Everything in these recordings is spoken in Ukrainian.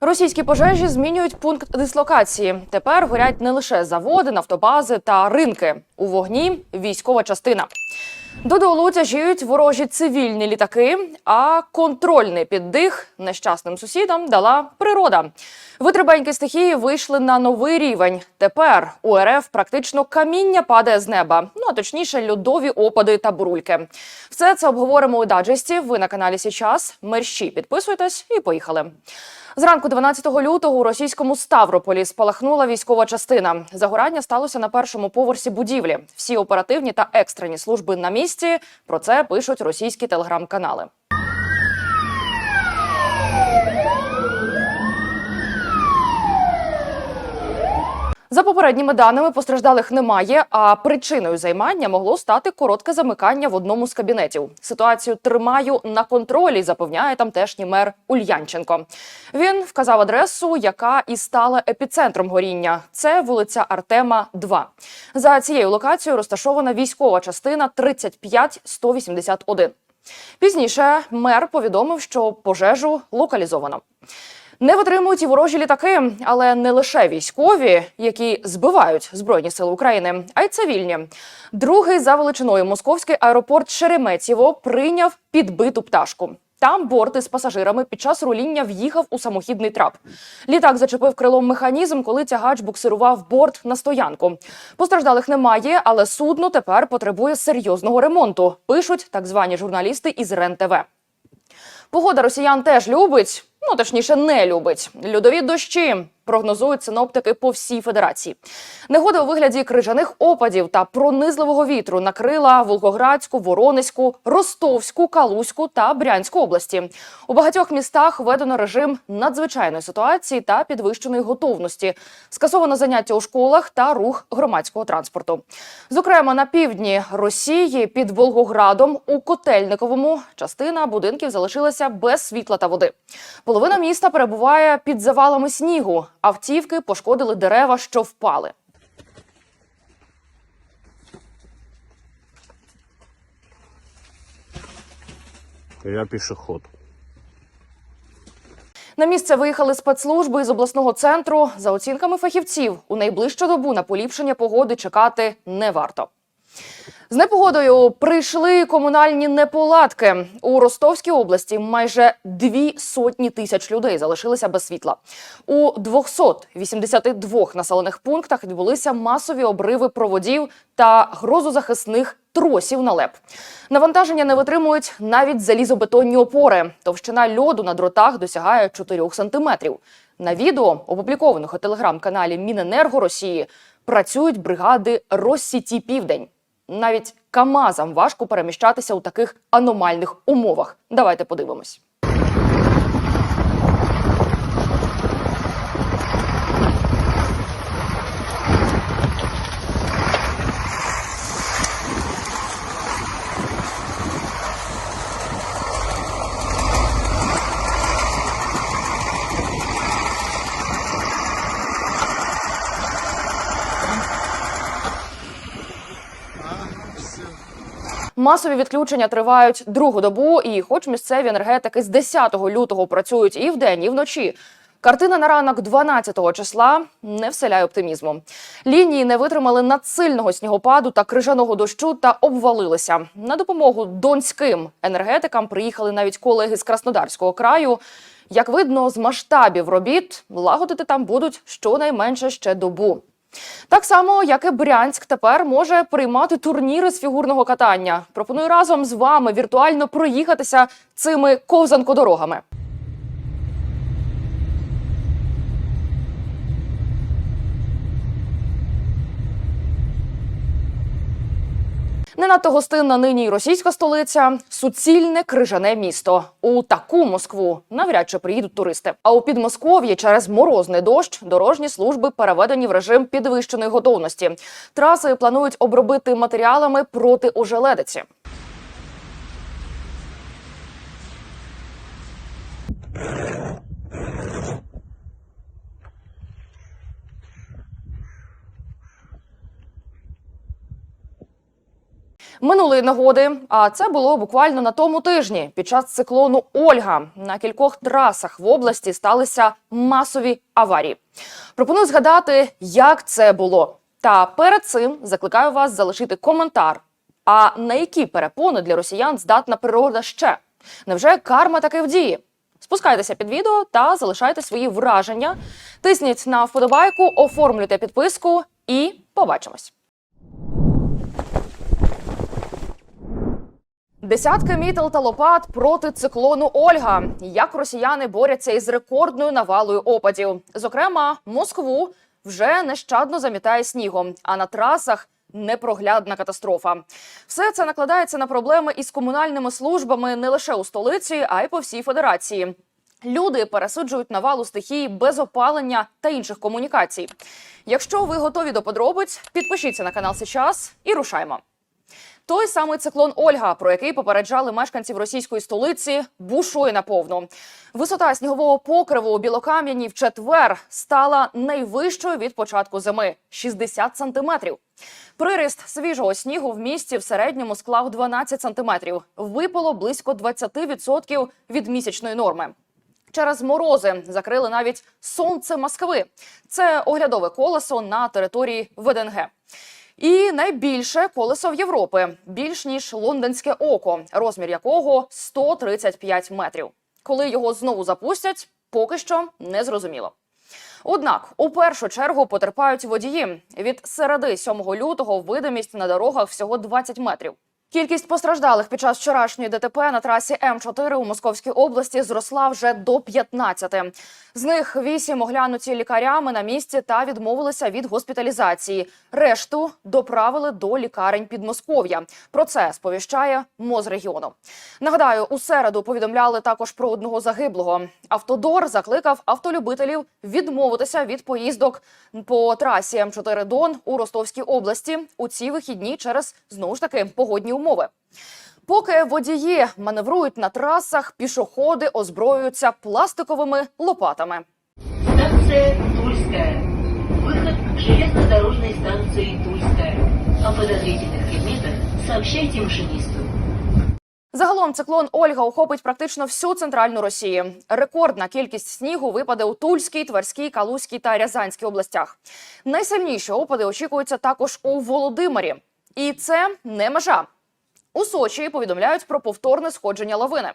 Російські пожежі змінюють пункт дислокації. Тепер горять не лише заводи, нафтобази та ринки. У вогні військова частина. До долу тяжіють ворожі цивільні літаки, а контрольний піддих нещасним сусідам дала природа. Витребеньки стихії вийшли на новий рівень. Тепер у РФ практично каміння падає з неба. Ну а точніше, льодові опади та бурульки. Все це обговоримо у даджесті. Ви на каналі Січас. Мерщі підписуйтесь і поїхали. Зранку 12 лютого у російському Ставрополі спалахнула військова частина. Загорання сталося на першому поверсі будівлі. Всі оперативні та екстрені служби на місці. Про це пишуть російські телеграм-канали. За попередніми даними постраждалих немає, а причиною займання могло стати коротке замикання в одному з кабінетів. Ситуацію тримаю на контролі, запевняє тамтешній мер Ульянченко. Він вказав адресу, яка і стала епіцентром горіння. Це вулиця Артема, 2. За цією локацією розташована військова частина 35181. Пізніше мер повідомив, що пожежу локалізовано. Не витримують і ворожі літаки, але не лише військові, які збивають збройні сили України, а й цивільні. Другий за величиною московський аеропорт Шереметьєво прийняв підбиту пташку. Там борт із пасажирами під час руління в'їхав у самохідний трап. Літак зачепив крилом механізм, коли тягач буксирував борт на стоянку. Постраждалих немає, але судно тепер потребує серйозного ремонту. Пишуть так звані журналісти із РЕН-ТВ. Погода росіян теж любить, ну точніше, не любить. Льодові дощі прогнозують синоптики по всій федерації. Негода у вигляді крижаних опадів та пронизливого вітру накрила Волгоградську, Воронезьку, Ростовську, Калузьку та Брянську області. У багатьох містах введено режим надзвичайної ситуації та підвищеної готовності. Скасовано заняття у школах та рух громадського транспорту. Зокрема, на півдні Росії під Волгоградом у Котельниковому частина будинків залишилася без світла та води. Половина міста перебуває під завалами снігу. Автівки пошкодили дерева, що впали. Я пішоход. На місце виїхали спецслужби із обласного центру. За оцінками фахівців, у найближчу добу на поліпшення погоди чекати не варто. З непогодою прийшли комунальні неполадки у Ростовській області. Майже дві сотні тисяч людей залишилися без світла. У 282 населених пунктах відбулися масові обриви проводів та грозозахисних тросів на ЛЕП. Навантаження не витримують навіть залізобетонні опори. Товщина льоду на дротах досягає 4 сантиметрів. На відео, опублікованих у телеграм-каналі Міненерго Росії, працюють бригади Россіті Південь. Навіть Камазам важко переміщатися у таких аномальних умовах. Давайте подивимось. Масові відключення тривають другу добу, і хоч місцеві енергетики з 10 лютого працюють і вдень, і вночі. Картина на ранок 12 числа не вселяє оптимізму. Лінії не витримали надсильного снігопаду та крижаного дощу та обвалилися. На допомогу донським енергетикам приїхали навіть колеги з Краснодарського краю. Як видно, з масштабів робіт лагодити там будуть щонайменше ще добу. Так само, як і Брянськ тепер може приймати турніри з фігурного катання. Пропоную разом з вами віртуально проїхатися цими ковзанкодорогами. Не надто гостинна нині й російська столиця суцільне крижане місто. У таку Москву навряд чи приїдуть туристи. А у Підмосков'ї через морозний дощ дорожні служби переведені в режим підвищеної готовності. Траси планують обробити матеріалами проти ожеледиці. Минулої нагоди, а це було буквально на тому тижні. Під час циклону Ольга на кількох трасах в області сталися масові аварії. Пропоную згадати, як це було. Та перед цим закликаю вас залишити коментар. А на які перепони для росіян здатна природа ще? Невже карма таки в дії? Спускайтеся під відео та залишайте свої враження. Тисніть на вподобайку, оформлюйте підписку і побачимось. Десятки мітел та лопат проти циклону Ольга. Як росіяни борються із рекордною навалою опадів. Зокрема, Москву вже нещадно замітає снігом, а на трасах непроглядна катастрофа. Все це накладається на проблеми із комунальними службами не лише у столиці, а й по всій федерації. Люди пересуджують навалу стихії без опалення та інших комунікацій. Якщо ви готові до подробиць, підпишіться на канал сейчас і рушаймо. Той самий циклон Ольга, про який попереджали мешканців російської столиці, бушує наповну. Висота снігового покриву у Білокам'яні в четвер стала найвищою від початку зими 60 сантиметрів. Приріст свіжого снігу в місті в середньому склав 12 сантиметрів. Випало близько 20% від місячної норми. Через морози закрили навіть сонце Москви. Це оглядове колесо на території ВДНГ. І найбільше колесо в Європи більш ніж лондонське око, розмір якого 135 метрів. Коли його знову запустять, поки що не зрозуміло. Однак у першу чергу потерпають водії. Від середи 7 лютого видимість на дорогах всього 20 метрів. Кількість постраждалих під час вчорашньої ДТП на трасі М4 у Московській області зросла вже до 15. З них 8 оглянуті лікарями на місці та відмовилися від госпіталізації. Решту доправили до лікарень Підмосков'я. Про це сповіщає МОЗ регіону. Нагадаю, у середу повідомляли також про одного загиблого. Автодор закликав автолюбителів відмовитися від поїздок по трасі М4 Дон у Ростовській області у ці вихідні через знову ж таки погодні умови. Поки водії маневрують на трасах, пішоходи озброюються пластиковими лопатами. Станция Тульская. Выход к железнодорожной станции Тульская. О подозрительных предметах сообщайте машинисту. Загалом циклон Ольга охопить практично всю центральну Росію. Рекордна кількість снігу випаде у Тульській, Тверській, Калузькій та Рязанській областях. Найсильніші опади очікуються також у Володимирі. І це не межа. У Сочі повідомляють про повторне сходження лавини.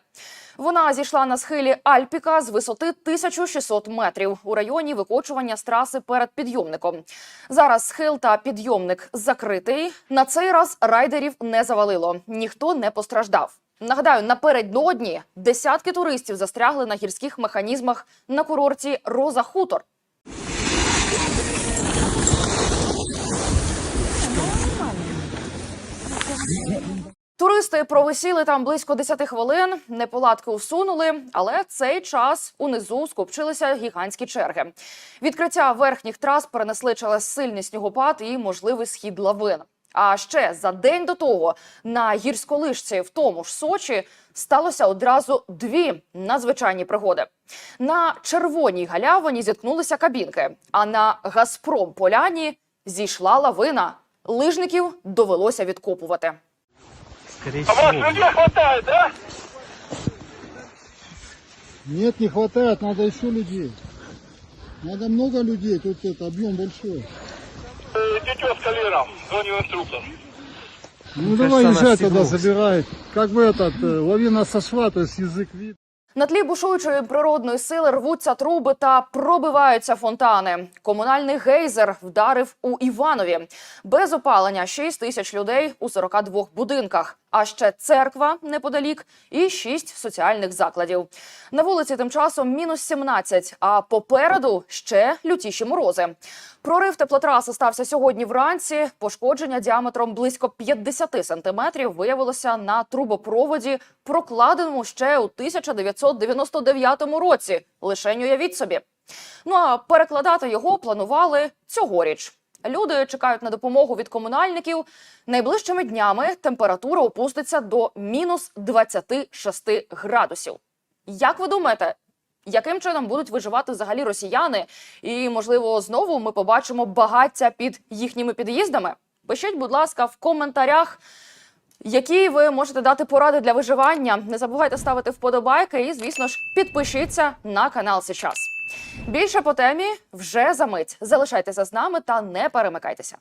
Вона зійшла на схилі Альпіка з висоти 1600 метрів у районі викочування з траси перед підйомником. Зараз схил та підйомник закритий. На цей раз райдерів не завалило, ніхто не постраждав. Нагадаю, напередодні десятки туристів застрягли на гірських механізмах на курорті Роза Хутор. Туристи провисіли там близько 10 хвилин. Неполадки усунули, але цей час унизу скупчилися гігантські черги. Відкриття верхніх трас перенесли через сильний снігопад і можливий схід лавин. А ще за день до того на гірськолижці в тому ж Сочі сталося одразу дві надзвичайні пригоди. На червоній галявині зіткнулися кабінки, а на Газпром Поляні зійшла лавина. Лижників довелося відкопувати. Скорее А вас людей хватает, да? Нет, не хватает, надо еще людей. Надо много людей, тут это объем большой. Э, Дитё с калером, звоню инструктор. Ну кажется, давай она езжай тогда, забирай. Как бы этот, э, лавина сошла, то есть язык вид. На тлі бушуючої природної сили рвуться труби та пробиваються фонтани. Комунальний гейзер вдарив у Іванові. Без опалення 6 тисяч людей у 42 будинках. А ще церква неподалік і 6 соціальних закладів. На вулиці тим часом мінус 17, а попереду ще лютіші морози. Прорив теплотраси стався сьогодні вранці. Пошкодження діаметром близько 50 сантиметрів виявилося на трубопроводі, прокладеному ще у 1999 році. Лишень уявіть собі. Ну а перекладати його планували цьогоріч. Люди чекають на допомогу від комунальників. Найближчими днями температура опуститься до мінус 26 градусів. Як ви думаєте, яким чином будуть виживати взагалі росіяни? І можливо, знову ми побачимо багаття під їхніми під'їздами? Пишіть, будь ласка, в коментарях. Які ви можете дати поради для виживання? Не забувайте ставити вподобайки і, звісно ж, підпишіться на канал Сейчас. Більше по темі вже за мить. Залишайтеся з нами та не перемикайтеся.